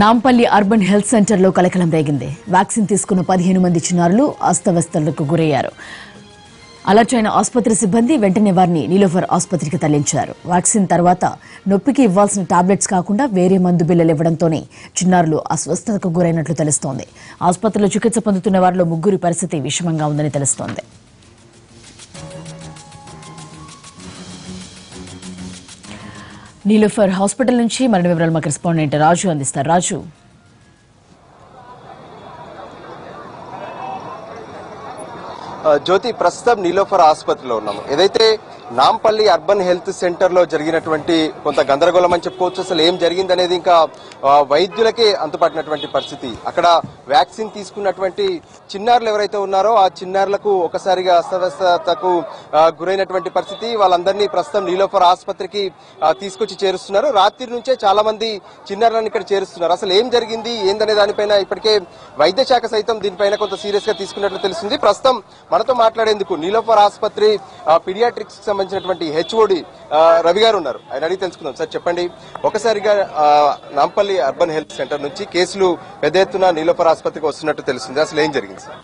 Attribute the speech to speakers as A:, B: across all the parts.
A: Nampally urban health సెంటర్లో కలకలం రేగింది. వ్యాక్సిన్ తీసుకున్న పదిహేను మంది చిన్నారులు అస్తవ్యస్తలకు గురయ్యారు. అలర్ట్ అయిన ఆసుపత్రి సిబ్బంది వెంటనే వారిని నీలోఫర్ ఆసుపత్రికి తరలించారు. వ్యాక్సిన్ తర్వాత నొప్పికి ఇవ్వాల్సిన టాబ్లెట్స్ కాకుండా వేరే మందు బిల్లలు ఇవ్వడంతోనే చిన్నారులు అస్వస్థతకు గురైనట్లు తెలుస్తోంది. ఆసుపత్రిలో చికిత్స పొందుతున్న వారిలో ముగ్గురి పరిస్థితి విషమంగా ఉందని తెలుస్తోంది. నీలోఫర్ హాస్పిటల్ నుంచి మరిన్ని వివరాలు మాకు రెస్పాండెంట్ రాజు అందిస్తారు. రాజు.
B: జ్యోతి ప్రస్తుతం నీలోఫర్ ఆసుపత్రిలో ఉన్నాము. ఏదైతే నాంపల్లి అర్బన్ హెల్త్ సెంటర్లో జరిగినటువంటి కొంత గందరగోళం అని చెప్పుకోవచ్చు. అసలు ఏం జరిగిందనేది ఇంకా వైద్యులకే అంతుపట్టినటువంటి పరిస్థితి. అక్కడ వ్యాక్సిన్ తీసుకున్నటువంటి చిన్నారులు ఎవరైతే ఉన్నారో ఆ చిన్నారులకు ఒకసారిగా అస్తవ్యస్తకు గురైనటువంటి పరిస్థితి. వాళ్ళందరినీ ప్రస్తుతం నీలోఫర్ ఆసుపత్రికి తీసుకొచ్చి చేరుస్తున్నారు. రాత్రి నుంచే చాలా మంది చిన్నారులను ఇక్కడ చేరుస్తున్నారు. అసలు ఏం జరిగింది? ఏందనే దానిపైన ఇప్పటికే వైద్య శాఖ సైతం దీనిపైన కొంత సీరియస్గా తీసుకున్నట్లు తెలుస్తుంది. ప్రస్తుతం మనతో మాట్లాడేందుకు నీలోఫర్ ఆసుపత్రి పిడియాట్రిక్స్కి సంబంధించినటువంటి హెచ్ఓడి రవి గారు ఉన్నారు. ఆయన అడిగి తెలుసుకుందాం. సార్ చెప్పండి. ఒకసారిగా నాంపల్లి అర్బన్ హెల్త్ సెంటర్ నుంచి కేసులు పెద్ద ఎత్తున నీలోఫర్ ఆసుపత్రికి వస్తున్నట్టు తెలిసింది అసలు ఏం జరిగింది sir?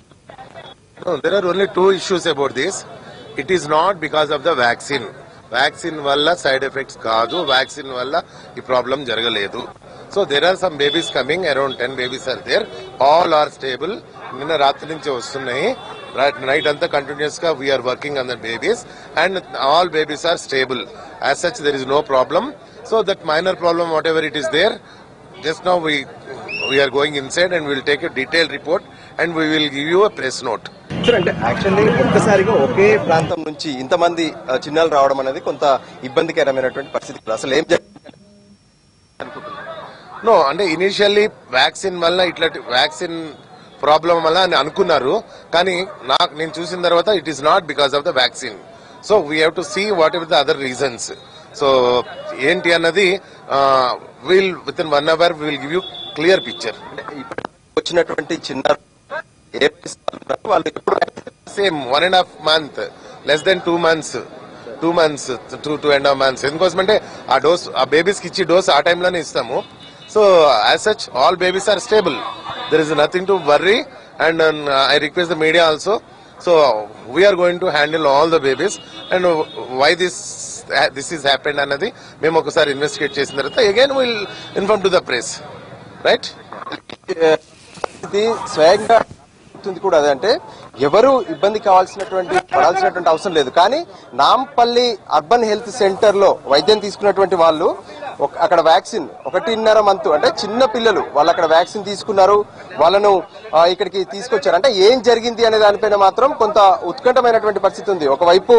C: No, there are only two issues about this. It is not because of the vaccine వల్ల సైడ్ ఎఫెక్ట్స్ కాదు. వ్యాక్సిన్ వల్ల ఈ ప్రాబ్లం జరగలేదు. So there are some babies coming around ten babies are there all are stable నిన్న రాత్రి నుంచి వస్తున్నాయి. Night అంతా కంటిన్యూస్గా we are working on the babies and all babies are stable as such there is no problem so that minor problem whatever it is there just now we we are going inside and will take a detail report and we will give you a press note
B: sir అంటే actually ఒక్కసారిగా ఒకే ప్రాంతం నుంచి ఇంతమంది ఆ, చిన్నారులు రావడం అనేది కొంత ఇబ్బందికరమైనటువంటి పరిస్థితి. అసలు ఏం
C: నో అంటే ఇనిషియల్లీ వ్యాక్సిన్ వల్ల ఇట్లాంటి వ్యాక్సిన్ ప్రాబ్లం వల్ల అని అనుకున్నారు. కానీ నాకు నేను చూసిన తర్వాత it is not because of the vaccine so we have to see whatever the other reasons so ఏంటి అన్నది will within one hour will give you clear picture
B: అంటే వచ్చినటువంటి వయసు వాళ్ళు ఎప్పుడు
C: same one and half month less than two months two months two two and half months ఎందుకోసమంటే ఆ dose ఆ బేబీస్కి ఇచ్చి డోస్ ఆ టైంలోనే ఇస్తాము. So as such all babies are stable there is nothing to worry and I request the media also so we are going to handle all the babies and why this this is happened అన్నది మేము ఒకసారి investigate చేసిన తర్వాత again will inform to the press right
B: ఇది స్వయంగా కూడా అదే అంటే ఎవరు ఇబ్బంది కావాల్సినటువంటి పడాల్సినటువంటి అవసరం లేదు. కానీ నాంపల్లి అర్బన్ హెల్త్ సెంటర్లో వైద్యం తీసుకున్నటువంటి వాళ్ళు అక్కడ వ్యాక్సిన్ ఒకటిన్నర మంత్ అంటే చిన్న పిల్లలు వాళ్ళు అక్కడ వ్యాక్సిన్ తీసుకున్నారు. వాళ్ళను ఇక్కడికి తీసుకొచ్చారు. అంటే ఏం జరిగింది అనే దానిపైన మాత్రం కొంత ఉత్కంఠమైనటువంటి పరిస్థితి ఉంది. ఒకవైపు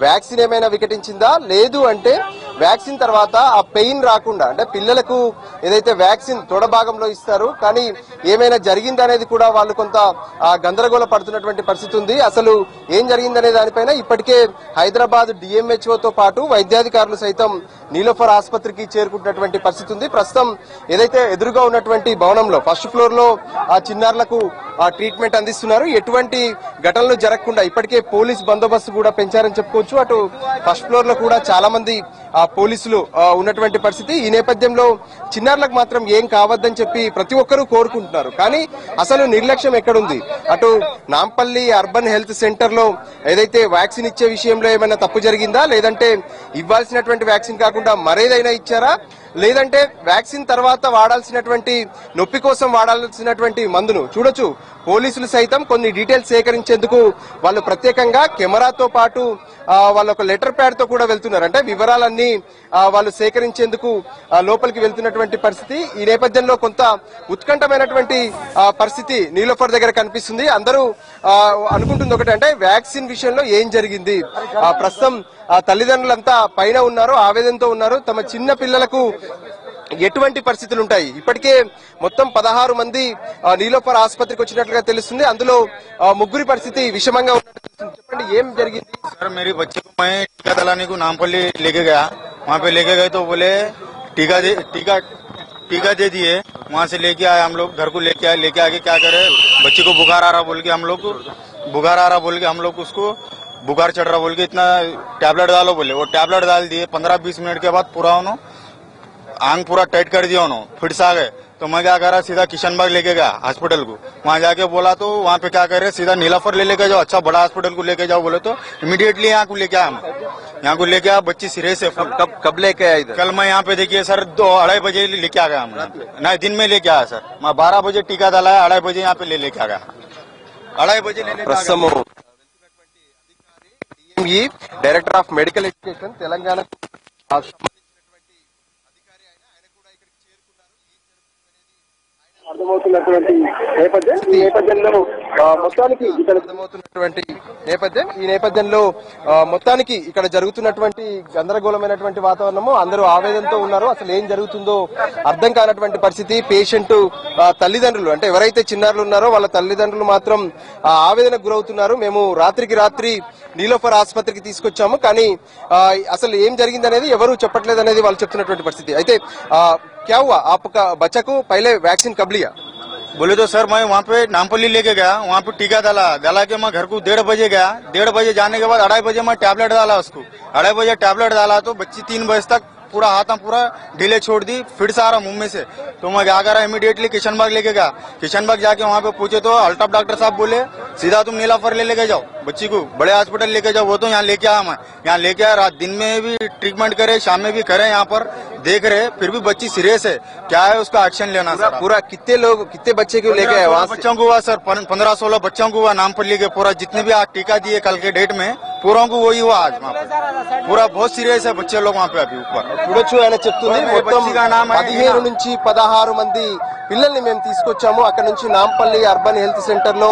B: వ్యాక్సిన్ ఏమైనా వికటించిందా? లేదు అంటే వ్యాక్సిన్ తర్వాత ఆ పెయిన్ రాకుండా అంటే పిల్లలకు ఏదైతే వ్యాక్సిన్ తొడ భాగంలో ఇస్తారు కానీ ఏమైనా జరిగిందనేది కూడా వాళ్ళు కొంత ఆ, గందరగోళ పడుతున్నటువంటి పరిస్థితి ఉంది. అసలు ఏం జరిగిందనే దానిపైన ఇప్పటికే హైదరాబాద్ డిఎంహెచ్ఓతో పాటు వైద్యాధికారులు సైతం నీలోఫర్ ఆసుపత్రికి చేరుకుంటున్నటువంటి పరిస్థితి ఉంది. ప్రస్తుతం ఏదైతే ఎదురుగా ఉన్నటువంటి భవనంలో ఫస్ట్ ఫ్లోర్లో ఆ చిన్నారులకు ట్రీట్మెంట్ అందిస్తున్నారు. ఎటువంటి ఘటనలు జరగకుండా ఇప్పటికే పోలీస్ బందోబస్తు కూడా పెంచారని చెప్పుకోవచ్చు. అటు ఫస్ట్ ఫ్లోర్లో కూడా చాలా మంది ఆ పోలీసులు ఉన్నటువంటి పరిస్థితి. ఈ నేపథ్యంలో చిన్నారులకు మాత్రం ఏం కావద్దని చెప్పి ప్రతి ఒక్కరూ కోరుకుంటున్నారు. కానీ అసలు నిర్లక్ష్యం ఎక్కడుంది? అటు నాంపల్లి అర్బన్ హెల్త్ సెంటర్లో ఏదైతే వ్యాక్సిన్ ఇచ్చే విషయంలో ఏమైనా తప్పు జరిగిందా? లేదంటే ఇవ్వాల్సినటువంటి వ్యాక్సిన్ కాకుండా మరేదైనా ఇచ్చారా? లేదంటే వ్యాక్సిన్ తర్వాత వాడాల్సినటువంటి నొప్పి కోసం వాడాల్సినటువంటి మందును చూడొచ్చు. పోలీసులు సైతం కొన్ని డీటెయిల్స్ సేకరించేందుకు వాళ్ళు ప్రత్యేకంగా కెమెరాతో పాటు వాళ్ళ ఒక లెటర్ ప్యాడ్తో కూడా వెళ్తున్నారు. అంటే వివరాలన్నీ వాళ్ళు సేకరించేందుకు లోపలికి వెళ్తున్నటువంటి పరిస్థితి. ఈ నేపథ్యంలో కొంత ఉత్కంఠమైనటువంటి పరిస్థితి నీలోఫర్ దగ్గర కనిపిస్తుంది. అందరూ అనుకుంటుంది ఒకటి అంటే వ్యాక్సిన్ విషయంలో ఏం జరిగింది? ఆ, ప్రస్తుతం ఆ తల్లిదండ్రులంతా పైన ఉన్నారు ఆవేదనతో ఉన్నారు. తమ చిన్న పిల్లలకు ఎటువంటి పరిస్థితులు ఉంటాయి ఇప్పటికే మొత్తం పదహారు మంది ఆ, నీలోఫర్ ఆసుపత్రికి వచ్చినట్లుగా తెలుస్తుంది అందులో ఆ, ముగ్గురి పరిస్థితి విషమంగా ఉన్నట్టు తెలుస్తుంది చెప్పండి ఏం జరిగింది
D: सर मेरे बच्चे को मैं टीका दिलाने को नामपल्ली लेके गया वहाँ पे लेके गए तो बोले टीका दे टीका टीका दे दिए वहाँ से लेके आए हम लोग घर को लेके आए लेके आके क्या करे बच्चे को बुखार आ रहा बोल के हम लोग को बुखार आ रहा बोल के हम लोग उसको बुखार चढ़ रहा बोल के इतना टैबलेट डालो बोले वो टैबलेट डाल दिए पंद्रह बीस मिनट के बाद पूरा उन्होंने आंग पूरा टाइट कर दिया उन्होंने फिर से आ गए। तो मैं क्या करा सीधा किशनबाग लेके गया हॉस्पिटल को। वहाँ जाके बोला तो वहाँ पे क्या कर रहे सीधा नीलाफर ले लेके जाओ अच्छा बड़ा हॉस्पिटल को लेके जाओ बोले तो इमीडिएटली यहाँ को लेके आया हम यहाँ को लेके आया बच्ची सीरियस है फुल।
B: कब कब लेके आया इधर?
D: कल मैं यहाँ पे देखिए सर दो अढ़ाई बजे लेके आ गया हम नहीं दिन में लेके आया सर। मैं बारह बजे टीका डाला अढ़ाई बजे यहाँ पे ले लेके आ गया। अढ़ाई बजे ले
B: director of medical education Telangana.
E: అర్థమవుతున్నటువంటి నేపథ్యం. ఈ నేపథ్యంలో మొత్తానికి ఇక్కడ
B: అర్థమవుతున్నటువంటి నేపథ్యం. ఈ నేపథ్యంలో మొత్తానికి ఇక్కడ జరుగుతున్నటువంటి గందరగోళమైనటువంటి వాతావరణము అందరూ ఆవేదనతో ఉన్నారు. అసలు ఏం జరుగుతుందో అర్థం కానటువంటి పరిస్థితి. పేషెంట్ తల్లిదండ్రులు అంటే ఎవరైతే చిన్నారులు ఉన్నారో వాళ్ళ తల్లిదండ్రులు మాత్రం ఆవేదనకు గురవుతున్నారు. మేము రాత్రికి రాత్రి నీలోఫర్ ఆసుపత్రికి తీసుకొచ్చాము. కానీ అసలు ఏం జరిగింది అనేది ఎవరు చెప్పట్లేదు అనేది వాళ్ళు చెప్తున్నటువంటి పరిస్థితి. అయితే क्या हुआ? आपका बच्चा को पहले वैक्सीन कब लिया?
D: बोले तो सर, मैं वहाँ पे नामपल्ली लेके गया, वहाँ पे टीका डाला। डाला के मैं घर को डेढ़ बजे गया। डेढ़ बजे जाने के बाद अढ़ाई बजे मैं टैबलेट डाला उसको। अढ़ाई बजे टैबलेट डाला तो बच्ची तीन बजे तक पूरा हाथ पूरा ढीले छोड़ दी, फिर से आ रहा मुँह में से। तो मैं क्या करा इमीडिएटली किशनबाग लेके गया। किशनबाग जाके वहाँ पे पूछे तो अल्टाफ डॉक्टर साहब बोले, सीधा तुम नीलाफर ले लेके जाओ। बच्ची को बड़े हॉस्पिटल लेके जाओ वो तो यहाँ लेके आया मैं यहाँ लेके आया रात दिन में भी ट्रीटमेंट करे शाम में भी करे यहाँ पर देख रहे फिर भी बच्ची सीरियस है क्या है उसका एक्शन लेना
B: पूरा
D: सर आप?
B: पूरा कितने लोग कितने बच्चे को लेके आए वहां से
D: बच्चों को हुआ सर पंद्रह सोलह बच्चों को हुआ नामपल्ली के पूरा जितने भी आज टीका दिए कल के डेट में पूरा को वही हुआ आज वहाँ पे पूरा बहुत सीरियस है बच्चे लोग वहाँ पे अभी ऊपर
B: చూడొచ్చు ఆయన చెప్తుంది
D: మరి
B: మొత్తం
D: బచ్చిగా నామ
B: పదిహేను
D: అయినా.
B: నుంచి పదహారు మంది పిల్లల్ని మేము తీసుకొచ్చాము. అక్కడ నుంచి నాంపల్లి అర్బన్ హెల్త్ సెంటర్లో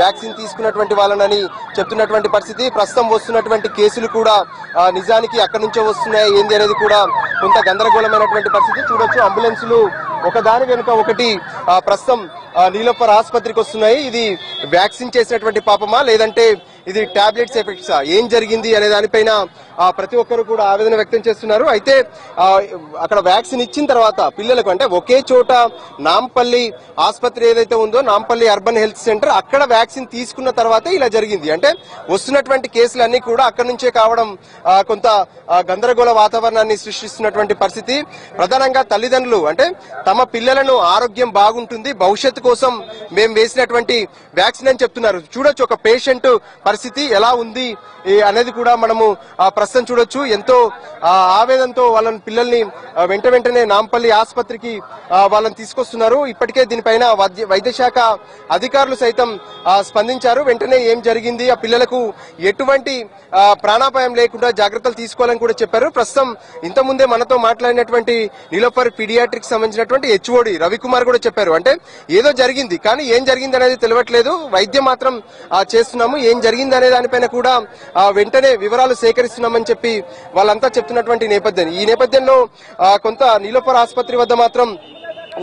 B: వ్యాక్సిన్ తీసుకున్నటువంటి వాళ్ళనని చెప్తున్నటువంటి పరిస్థితి. ప్రస్తుతం వస్తున్నటువంటి కేసులు కూడా నిజానికి అక్కడ నుంచే వస్తున్నాయి. ఏంది అనేది కూడా కొంత గందరగోళమైనటువంటి పరిస్థితి. చూడొచ్చు అంబులెన్సులు ఒకదాని వెనుక ఒకటి ప్రస్తుతం నీలోఫర్ ఆసుపత్రికి వస్తున్నాయి. ఇది వ్యాక్సిన్ చేసినటువంటి పాపమా? లేదంటే ఇది టాబ్లెట్స్ ఎఫెక్ట్సా? ఏం జరిగింది అనే దానిపైన ప్రతి ఒక్కరు కూడా ఆవేదన వ్యక్తం చేస్తున్నారు. అయితే అక్కడ వ్యాక్సిన్ ఇచ్చిన తర్వాత పిల్లలకు అంటే ఒకే చోట నాంపల్లి ఆసుపత్రి ఏదైతే ఉందో నాంపల్లి అర్బన్ హెల్త్ సెంటర్ అక్కడ వ్యాక్సిన్ తీసుకున్న తర్వాతే ఇలా జరిగింది. అంటే వస్తున్నటువంటి కేసులన్నీ కూడా అక్కడి నుంచే కావడం కొంత గందరగోళ వాతావరణాన్ని సృష్టిస్తున్నటువంటి పరిస్థితి. ప్రధానంగా తల్లిదండ్రులు అంటే తమ పిల్లలను ఆరోగ్యం బాగుంటుంది భవిష్యత్తు కోసం మేము వేసినటువంటి వ్యాక్సిన్ అని చెప్తున్నారు. చూడొచ్చు ఒక పేషెంట్ పరిస్థితి ఎలా ఉంది అనేది కూడా మనము ఆ, ప్రస్తుతం చూడొచ్చు. ఎంతో ఆవేదనతో వాళ్ళని పిల్లల్ని వెంట వెంటనే నాంపల్లి ఆసుపత్రికి వాళ్ళని తీసుకొస్తున్నారు. ఇప్పటికే దీనిపైన వైద్య శాఖ అధికారులు సైతం స్పందించారు. వెంటనే ఏం జరిగింది ఆ పిల్లలకు ఎటువంటి ప్రాణాపాయం లేకుండా జాగ్రత్తలు తీసుకోవాలని కూడా చెప్పారు. ప్రస్తుతం ఇంతకుముందే మనతో మాట్లాడినటువంటి నీలోఫర్ పీడియాట్రిక్ సంబంధించినటువంటి హెచ్ఓడి రవికుమార్ కూడా చెప్పారు. అంటే ఏదో జరిగింది కానీ ఏం జరిగింది అనేది తెలియట్లేదు. వైద్యం మాత్రం ఆ, చేస్తున్నాము. ఏం జరిగింది అనే దానిపైన కూడా వెంటనే వివరాలు సేకరిస్తున్నామని చెప్పి వాళ్ళంతా చెప్తున్నటువంటి నేపథ్యం. ఈ నేపథ్యంలో కొంత నీలోపర్ ఆసుపత్రి వద్ద మాత్రం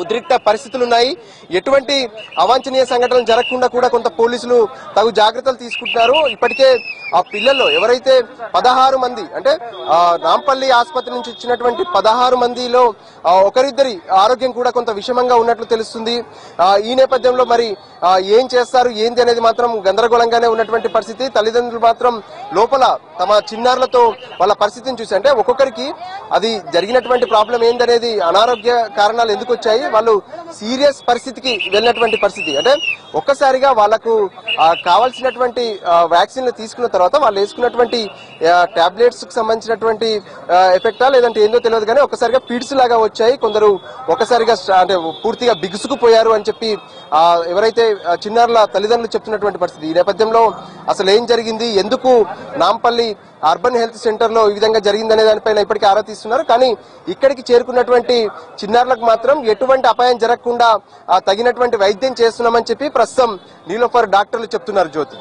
B: ఉద్రిక్త పరిస్థితులు ఉన్నాయి ఎటువంటి అవాంఛనీయ సంఘటనలు జరగకుండా కూడా కొంత పోలీసులు తగు జాగ్రత్తలు తీసుకుంటున్నారు. ఇప్పటికే ఆ పిల్లల్లో ఎవరైతే పదహారు మంది అంటే రాంపల్లి ఆసుపత్రి నుంచి వచ్చినటువంటి పదహారు మందిలో ఒకరిద్దరి ఆరోగ్యం కూడా కొంత విషమంగా ఉన్నట్లు తెలుస్తుంది. ఈ నేపథ్యంలో మరి ఏం చేస్తారు ఏంది అనేది మాత్రం గందరగోళంగానే ఉన్నటువంటి పరిస్థితి. తల్లిదండ్రులు మాత్రం లోపల తమ చిన్నారులతో వాళ్ళ పరిస్థితిని చూసి అంటే ఒక్కొక్కరికి అది జరిగినటువంటి ప్రాబ్లం ఏందనేది అనారోగ్య కారణాలు ఎందుకు వచ్చాయి వాళ్ళు సీరియస్ పరిస్థితికి వెళ్ళినటువంటి పరిస్థితి. అంటే ఒక్కసారిగా వాళ్ళకు కావాల్సినటువంటి వ్యాక్సిన్లు తీసుకున్న తర్వాత వాళ్ళు వేసుకున్నటువంటి టాబ్లెట్స్కు సంబంధించినటువంటి ఎఫెక్టా లేదంటే ఏందో తెలియదు కానీ ఒక్కసారిగా పీడ్స్ లాగా వచ్చాయి. కొందరు ఒక్కసారిగా అంటే పూర్తిగా బిగుసుకుపోయారు అని చెప్పి ఎవరైతే ఆ, చిన్నారుల తల్లిదండ్రులు చెప్తున్నటువంటి పరిస్థితి. ఈ నేపథ్యంలో అసలు ఏం జరిగింది? ఎందుకు నాంపల్లి అర్బన్ హెల్త్ సెంటర్లో ఈ విధంగా జరిగిందనే దానిపైన ఇప్పటికీ ఆరా తీస్తున్నారు. కానీ ఇక్కడికి చేరుకున్నటువంటి చిన్నారులకు మాత్రం ఎటువంటి అపాయం జరగకుండా తగినటువంటి వైద్యం చేస్తున్నామని చెప్పి ప్రస్తుతం నీలోఫర్ డాక్టర్లు చెప్తున్నారు జ్యోతి.